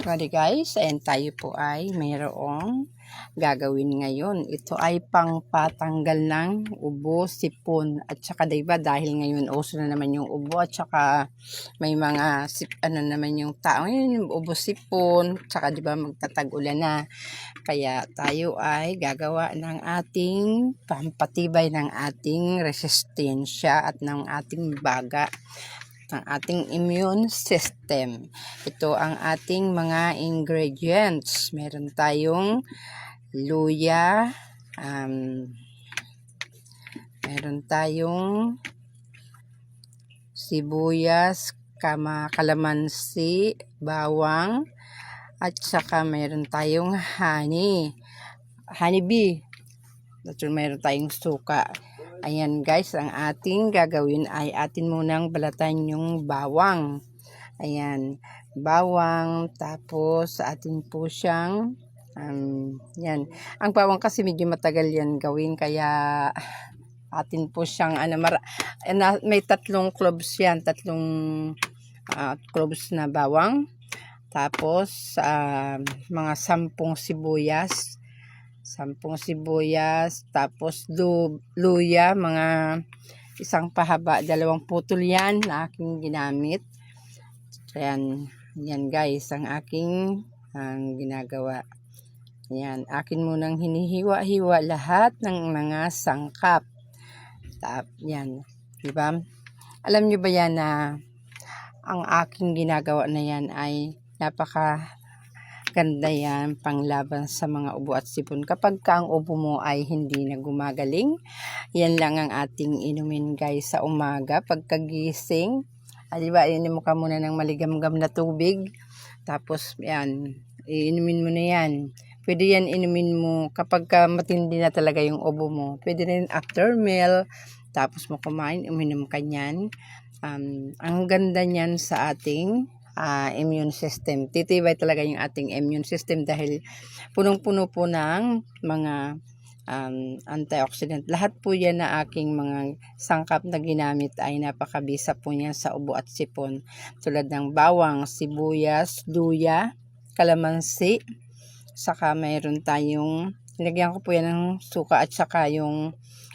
Sorry guys, and tayo po ay mayroong gagawin ngayon. Ito ay pang patanggal ng ubo, sipon, at saka diba dahil ngayon uso na naman yung ubo at saka may mga sip, ano naman yung tao, yun yung ubo, sipon, saka diba magtatag-ulan na. Kaya tayo ay gagawa ng ating pampatibay ng ating resistensya at ng ating baga ng ating immune system. Ito ang ating mga ingredients. Meron tayong luya, um, meron tayong sibuyas, kama, kalamansi, bawang, at saka meron tayong honey. Honey bee. At meron tayong suka. Ayan guys, ang ating gagawin ay atin munang balatan yung bawang. Ayan, bawang, tapos atin po siyang, um, yan. Ang bawang kasi medyo matagal yan gawin, kaya atin po siyang, ano, mara, eh, may tatlong cloves yan, tatlong uh, cloves na bawang. Tapos, uh, mga sampung sibuyas, sampung sibuyas, tapos lu luya, mga isang pahaba, dalawang putol yan na aking ginamit. Ayan, yan guys, ang aking ang ginagawa. Yan, akin munang hinihiwa-hiwa lahat ng mga sangkap. Tap, yan, di ba? Alam niyo ba yan na ang aking ginagawa na yan ay napaka Ganda yan, panglaban sa mga ubo at sipon. Kapag ka ang ubo mo ay hindi na gumagaling, yan lang ang ating inumin guys sa umaga. Pagkagising, ah, di ba, inumin mo ka muna ng maligamgam na tubig. Tapos, yan, iinumin mo na yan. Pwede yan inumin mo kapag ka matindi na talaga yung ubo mo. Pwede rin after meal, tapos mo kumain, uminom ka niyan. Um, ang ganda niyan sa ating uh, immune system. Titibay talaga yung ating immune system dahil punong-puno po ng mga um, antioxidant. Lahat po yan na aking mga sangkap na ginamit ay napakabisa po niyan sa ubo at sipon. Tulad ng bawang, sibuyas, luya, kalamansi, saka mayroon tayong, nilagyan ko po yan ng suka at saka yung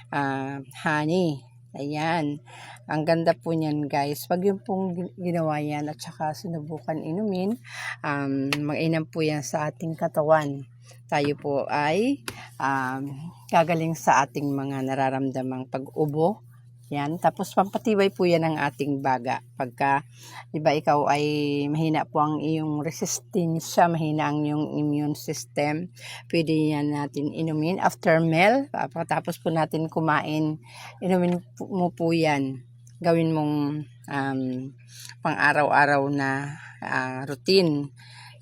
uh, honey. Ayan. Ang ganda po niyan guys. Pag yung pong ginawa yan at saka sinubukan inumin, um, mag-inam po yan sa ating katawan. Tayo po ay um, gagaling sa ating mga nararamdamang pag-ubo. Yan. Tapos pampatibay po yan ng ating baga. Pagka, di ba ikaw ay mahina po ang iyong resistensya, mahina ang iyong immune system, pwede yan natin inumin after meal. Tapos po natin kumain, inumin mo po yan gawin mong um, pang araw-araw na uh, routine.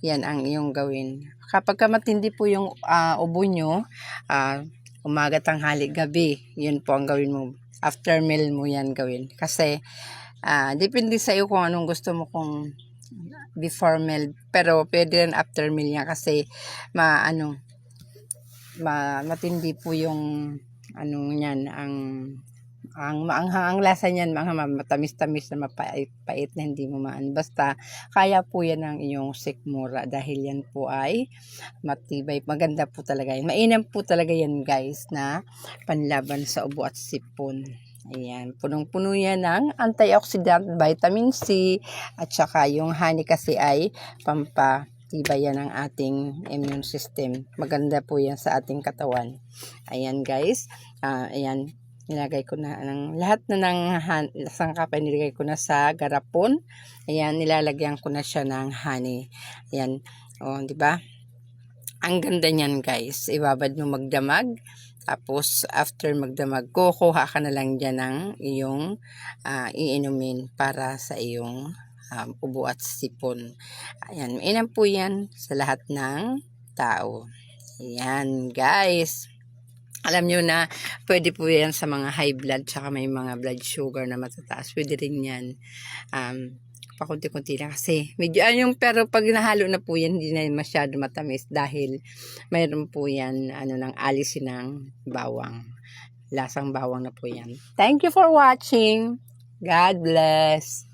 Yan ang iyong gawin. Kapag ka matindi po yung uh, ubo nyo, uh, umaga, tanghali, gabi, yun po ang gawin mo. After meal mo yan gawin. Kasi, uh, depende sa iyo kung anong gusto mo kung before meal. Pero pwede rin after meal yan kasi ma, ano, ma, matindi po yung ano yan, ang ang maanghang ang lasa niyan mga matamis-tamis na mapait-pait na hindi mo maan. Basta kaya po yan ang iyong sikmura dahil yan po ay matibay. Maganda po talaga yan. Mainam po talaga yan guys na panlaban sa ubo at sipon. Ayan, punong-puno yan ng antioxidant, vitamin C, at saka yung honey kasi ay pampa tibay yan ang ating immune system. Maganda po yan sa ating katawan. Ayan guys, uh, ayan, nilagay ko na ng lahat na ng sangkapay nilagay ko na sa garapon. Ayan nilalagyan ko na siya ng honey. Ayan o oh, di ba? Ang ganda niyan guys. Ibabad mo magdamag. Tapos after magdamag kukuha ka na lang diyan ng iyong uh, iinumin para sa iyong um, ubo at sipon. Ayan mainam po yan sa lahat ng tao. Ayan guys alam nyo na pwede po yan sa mga high blood tsaka may mga blood sugar na matataas. Pwede rin yan. Um, pakunti-kunti na kasi medyo ano yung pero pag nahalo na po yan hindi na masyado matamis dahil mayroon po yan ano ng alisin ng bawang. Lasang bawang na po yan. Thank you for watching. God bless